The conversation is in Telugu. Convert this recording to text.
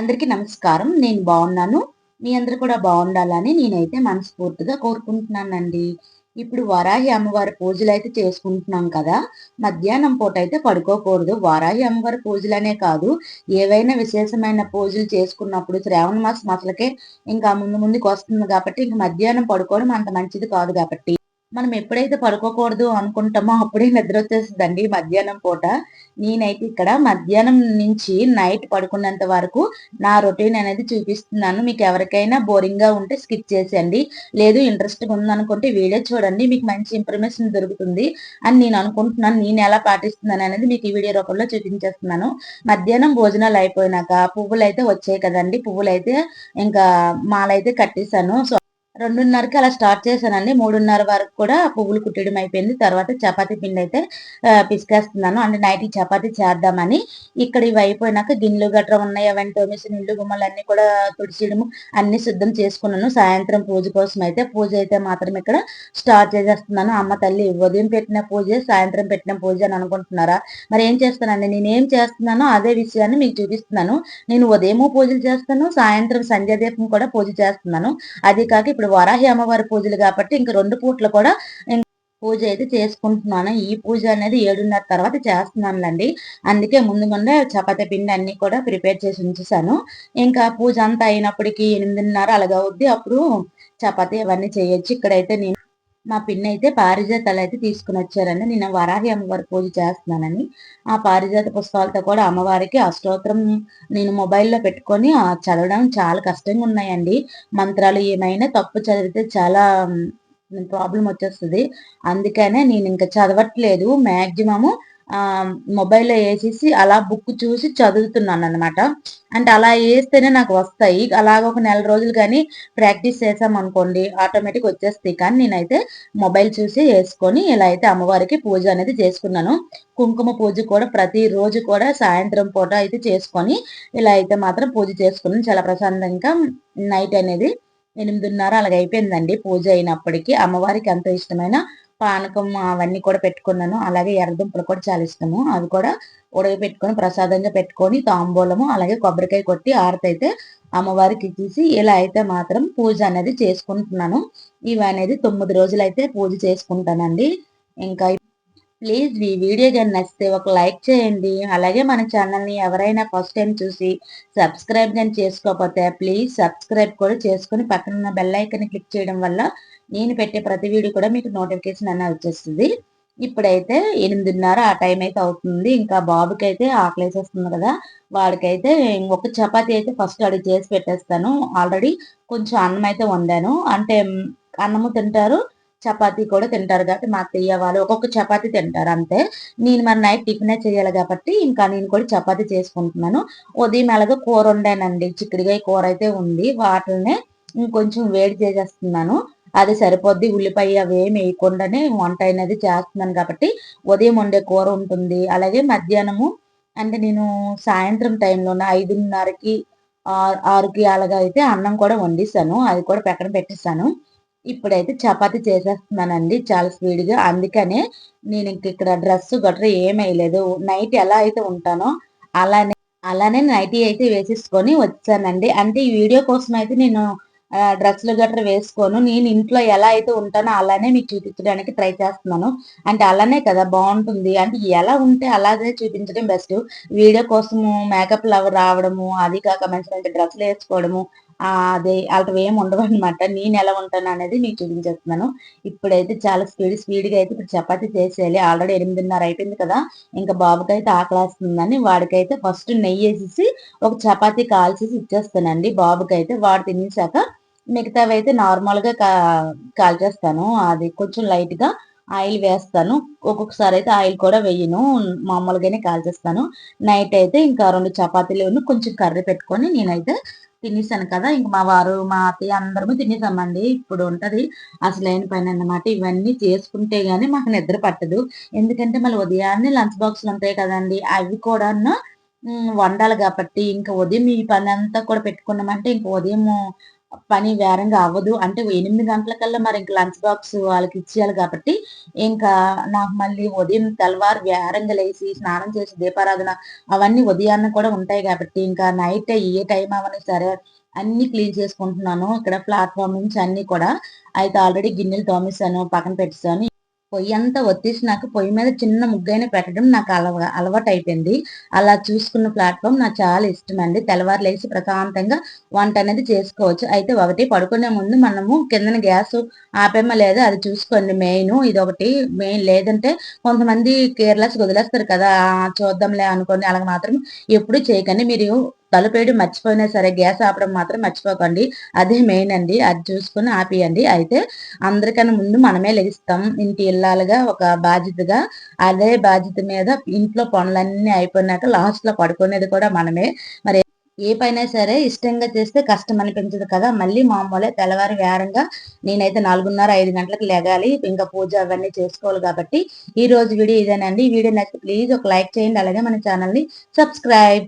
అందరికీ నమస్కారం. నేను బాగున్నాను. మీ అందరు కూడా బాగుండాలని నేనైతే మనస్ఫూర్తిగా కోరుకుంటున్నానండి. ఇప్పుడు వారాహి అమ్మవారి పూజలు అయితే చేసుకుంటున్నాం కదా. మధ్యాహ్నం పూట అయితే పడుకోకూడదు. వారాహి అమ్మవారి పూజలనే కాదు. ఏవైనా విశేషమైన పూజలు చేసుకున్నప్పుడు శ్రావణ మాసం అసలకే ఇంకా ముందు ముందుకు వస్తుంది కాబట్టి ఇంక మధ్యాహ్నం పడుకోవడం అంత మంచిది కాదు కాబట్టి. మనం ఎప్పుడైతే పడుకోకూడదు అనుకుంటామో అప్పుడే నిద్ర వచ్చేస్తుందండి మధ్యాహ్నం పూట. నేనైతే ఇక్కడ మధ్యాహ్నం నుంచి నైట్ పడుకున్నంత వరకు నా రొటీన్ అనేది చూపిస్తున్నాను. మీకు ఎవరికైనా బోరింగ్గా ఉంటే స్కిప్ చేసేయండి. లేదు ఇంట్రెస్ట్గా ఉందనుకుంటే వీడియో చూడండి. మీకు మంచి ఇన్ఫర్మేషన్ దొరుకుతుంది అని నేను అనుకుంటున్నాను. నేను ఎలా పాటిస్తున్నాను అనేది మీకు ఈ వీడియో రూపంలో చూపించేస్తున్నాను. మధ్యాహ్నం భోజనాలు అయిపోయినాక పువ్వులు అయితే వచ్చాయి కదండి. పువ్వులు అయితే ఇంకా మాలైతే కట్టేశాను. సో రెండున్నరకి అలా స్టార్ట్ చేశానండి. మూడున్నర వరకు కూడా పువ్వులు కుట్టడం అయిపోయింది. తర్వాత చపాతీ పిండి అయితే పిసికేస్తున్నాను. అంటే నైట్ చపాతీ చేద్దామని ఇక్కడ ఇవి అయిపోయినాక గిన్నెలు గట్రా ఉన్నాయి అవన్నీ తోమేసి ఇల్లు గుమ్మలు అన్ని కూడా తుడిచేయడము అన్ని సిద్ధం చేసుకున్నాను. సాయంత్రం పూజ కోసం అయితే పూజ అయితే మాత్రం ఇక్కడ స్టార్ట్ చేసేస్తున్నాను. అమ్మ తల్లి ఉదయం పెట్టిన పూజ సాయంత్రం పెట్టిన పూజ అని అనుకుంటున్నారా? మరి ఏం చేస్తానండి? నేను ఏం చేస్తున్నానో అదే విషయాన్ని మీకు చూపిస్తున్నాను. నేను ఉదయము పూజలు చేస్తాను సాయంత్రం సంధ్యాదీపం కూడా పూజ చేస్తున్నాను. అది కాక ఇప్పుడు వరాహి అమ్మవారి పూజలు కాబట్టి ఇంక రెండు పూట్లు కూడా పూజ అయితే చేసుకుంటున్నాను. ఈ పూజ అనేది ఏడున్నర తర్వాత చేస్తున్నానులండి. అందుకే ముందు ముందే చపాతీ పిండి అన్ని కూడా ప్రిపేర్ చేసి ఉంచేసాను ఇంకా పూజ అంతా అయినప్పటికీ ఎనిమిదిన్నర అలాగా అప్పుడు చపాతీ అవన్నీ చేయొచ్చు. ఇక్కడైతే నేను మా పిన్ని అయితే పారిజాతాలు అయితే తీసుకుని వచ్చారండి నేను వరాహి అమ్మవారి పూజ చేస్తున్నానని. ఆ పారిజాత పుస్తకాలతో కూడా అమ్మవారికి అష్టోత్తరం నేను మొబైల్లో పెట్టుకొని చదవడం చాలా కష్టంగా ఉన్నాయండి. మంత్రాలు ఏమైనా తప్పు చదివితే చాలా ప్రాబ్లం వచ్చేస్తుంది. అందుకనే నేను ఇంకా చదవట్లేదు. మ్యాక్సిమము మొబైల్లో వేసేసి అలా బుక్ చూసి చదువుతున్నాను అనమాట అంటే అలా వేస్తేనే నాకు వస్తాయి. అలాగ ఒక నెల రోజులు కానీ ప్రాక్టీస్ చేసాం అనుకోండి ఆటోమేటిక్ వచ్చేస్తాయి. కానీ నేనైతే మొబైల్ చూసి వేసుకొని ఇలా అయితే అమ్మవారికి పూజ అనేది చేసుకున్నాను. కుంకుమ పూజ కూడా ప్రతి రోజు కూడా సాయంత్రం పూట అయితే చేసుకొని ఇలా అయితే మాత్రం పూజ చేసుకున్నాను. చాలా ప్రశాంతంగా నైట్ అనేది ఎనిమిదిన్నర అలాగ అయిపోయిందండి పూజ అయినప్పటికీ. అమ్మవారికి ఎంతో ఇష్టమైన పానకం అవన్నీ కూడా పెట్టుకున్నాను. అలాగే ఎర్రదుంపలు కూడా చాలా ఇష్టము. అవి కూడా ఉడక పెట్టుకొని ప్రసాదంగా పెట్టుకొని తాంబూలము అలాగే కొబ్బరికాయ కొట్టి ఆరతైతే అమ్మవారికి తీసి ఇలా అయితే మాత్రం పూజ అనేది చేసుకుంటున్నాను. ఇవి అనేది తొమ్మిది రోజులు అయితే పూజ చేసుకుంటానండి. ఇంకా ప్లీజ్ ఈ వీడియో కానీ నచ్చితే ఒక లైక్ చేయండి. అలాగే మన ఛానల్ని ఎవరైనా ఫస్ట్ టైం చూసి సబ్స్క్రైబ్ కానీ చేసుకోకపోతే ప్లీజ్ సబ్స్క్రైబ్ కూడా చేసుకుని పక్కన ఉన్న బెల్ ఐకన్ క్లిక్ చేయడం వల్ల నేను పెట్టే ప్రతి వీడియో కూడా మీకు నోటిఫికేషన్ అనేది వచ్చేస్తుంది. ఇప్పుడైతే ఎనిమిదిన్నర ఆ టైం అయితే అవుతుంది. ఇంకా బాబుకి అయితే ఆకలేసేస్తుంది కదా. వాడికైతే ఒక చపాతీ అయితే ఫస్ట్ అడిగి చేసి పెట్టేస్తాను. ఆల్రెడీ కొంచెం అన్నం అయితే వండాను. అంటే అన్నము తింటారు. చపాతీ కూడా తింటారు కాబట్టి మా అత్తయ్య వాళ్ళు ఒక్కొక్క చపాతీ తింటారు అంతే. నేను మరి నైట్ టిఫినే చేయాలి కాబట్టి ఇంకా నేను కూడా చపాతీ చేసుకుంటున్నాను. ఉదయం అలాగే కూర వండానండి. చిక్కుడుగాయ కూర అయితే ఉంది. వాటినే ఇంకొంచెం వేడి చేసేస్తున్నాను. అది సరిపోద్ది. ఉల్లిపాయ అవి ఏమి వేయకుండానే వంట అనేది చేస్తున్నాను కాబట్టి ఉదయం వండే కూర ఉంటుంది. అలాగే మధ్యాహ్నము అంటే నేను సాయంత్రం టైంలోనే ఐదున్నరకి ఆరుకి అలాగా అయితే అన్నం కూడా వండిస్తాను. అది కూడా పక్కన పెట్టిస్తాను. ఇప్పుడైతే చపాతి చేసేస్తున్నానండి చాలా స్పీడ్గా. అందుకనే నేను ఇంక ఇక్కడ డ్రెస్ గట్రా ఏమేయలేదు నైట్ ఎలా అయితే ఉంటానో అలానే అలానే నైటీ అయితే వేసేసుకొని వచ్చానండి. అంటే ఈ వీడియో కోసం అయితే నేను డ్రెస్సులు గట్రా వేసుకోను. నేను ఇంట్లో ఎలా అయితే ఉంటానో అలానే మీకు చూపించడానికి ట్రై చేస్తున్నాను. అంటే అలానే కదా బాగుంటుంది. అంటే ఎలా ఉంటే అలాగే చూపించడం బెస్ట్. వీడియో కోసము మేకప్ లవ్ రావడము అది కాక మంచి మంచి డ్రెస్సులు వేసుకోవడము అదే అలాంటివి ఏమి ఉండవు అనమాట నేను ఎలా ఉంటాను అనేది మీకు చూపించేస్తున్నాను. ఇప్పుడైతే చాలా స్పీడ్ స్పీడ్గా అయితే ఇప్పుడు చపాతి చేసేయాలి. ఆల్రెడీ ఎనిమిదిన్నర అయిపోయింది కదా. ఇంకా బాబుకి అయితే ఆకలేస్తుందని వాడికైతే ఫస్ట్ నెయ్యి వేసేసి ఒక చపాతీ కాల్చేసి ఇచ్చేస్తానండి బాబుకి అయితే వాడు తినేసాక మిగతావి అయితే నార్మల్గా కా కాల్చేస్తాను. అది కొంచెం లైట్గా ఆయిల్ వేస్తాను. ఒక్కొక్కసారి అయితే ఆయిల్ కూడా వేయను. మామూలుగానే కాల్చేస్తాను. నైట్ అయితే ఇంకా రెండు చపాతీలు కొంచెం కర్రీ పెట్టుకొని నేనైతే తినేసాను కదా ఇంక మా వారు మా అత్తయ్య అందరము తినేసామండి. ఇప్పుడు ఉంటది అసలైన పని అన్నమాట. ఇవన్నీ చేసుకుంటే గానీ మాకు నిద్ర పట్టదు. ఎందుకంటే మళ్ళీ ఉదయాన్నే లంచ్ బాక్సులు ఉంటాయి కదండి అవి కూడా వండాలి కాబట్టి ఇంకా ఉదయం ఈ పని అంతా కూడా పెట్టుకున్నామంటే ఇంకా ఉదయం పని వేరంగా అవ్వదు అంటే ఎనిమిది గంటల కల్లా మరి ఇంకా లంచ్ బాక్స్ వాళ్ళకి ఇచ్చేయాలి కాబట్టి ఇంకా నాకు మళ్ళీ ఉదయం తెల్లవారు వేరంగా లేచి స్నానం చేసి దీపారాధన అవన్నీ ఉదయాన్నే కూడా ఉంటాయి కాబట్టి ఇంకా నైట్ ఏ టైం అవని సరే అన్ని క్లీన్ చేసుకుంటున్నాను. ఇక్కడ ప్లాట్ఫామ్ నుంచి అన్ని కూడా అయితే ఆల్రెడీ గిన్నెలు తోమేశాను పక్కన పెట్టేసాను పొయ్యి అంతా ఒత్తేసినాక పొయ్యి మీద చిన్న ముగ్గైన పెట్టడం నాకు అలవా అలవాటు అయిపోయింది అలా చూసుకున్న ప్లాట్ఫామ్ నాకు చాలా ఇష్టం అండి తెల్లవారు లేచి ప్రశాంతంగా వంట అనేది చేసుకోవచ్చు. అయితే ఒకటి పడుకునే ముందు మనము కిందన గ్యాస్ ఆపేమో లేదా అది చూసుకోండి మెయిన్. ఇది ఒకటి మెయిన్. లేదంటే కొంతమంది కేర్లెస్ వదిలేస్తారు కదా చూద్దాంలే అనుకోండి అలాగ మాత్రం ఎప్పుడు చేయకండి. మీరు తలుపేయడం మర్చిపోయినా సరే గ్యాస్ ఆపడం మాత్రం మర్చిపోకండి. అదే మెయిన్ అండి. అది చూసుకుని ఆపియండి. అయితే అందరికన్నా ముందు మనమే లెగిస్తాం ఇంటి ఇల్లాలుగా ఒక బాధ్యతగా అదే బాధ్యత మీద ఇంట్లో పనులన్నీ అయిపోయినాక లాస్ట్లో పడుకునేది కూడా మనమే. మరి ఏ పైన సరే ఇష్టంగా చేస్తే కష్టం అనిపించదు కదా. మళ్ళీ మామూలే తెల్లవారి వేరంగా నేనైతే నాలుగున్నర ఐదు గంటలకు లెగాలి. ఇంకా పూజ అవన్నీ చేసుకోవాలి కాబట్టి ఈ రోజు వీడియో ఇదేనండి. ఈ వీడియో నచ్చితే ప్లీజ్ ఒక లైక్ చేయండి. అలాగే మన ఛానల్ని సబ్స్క్రైబ్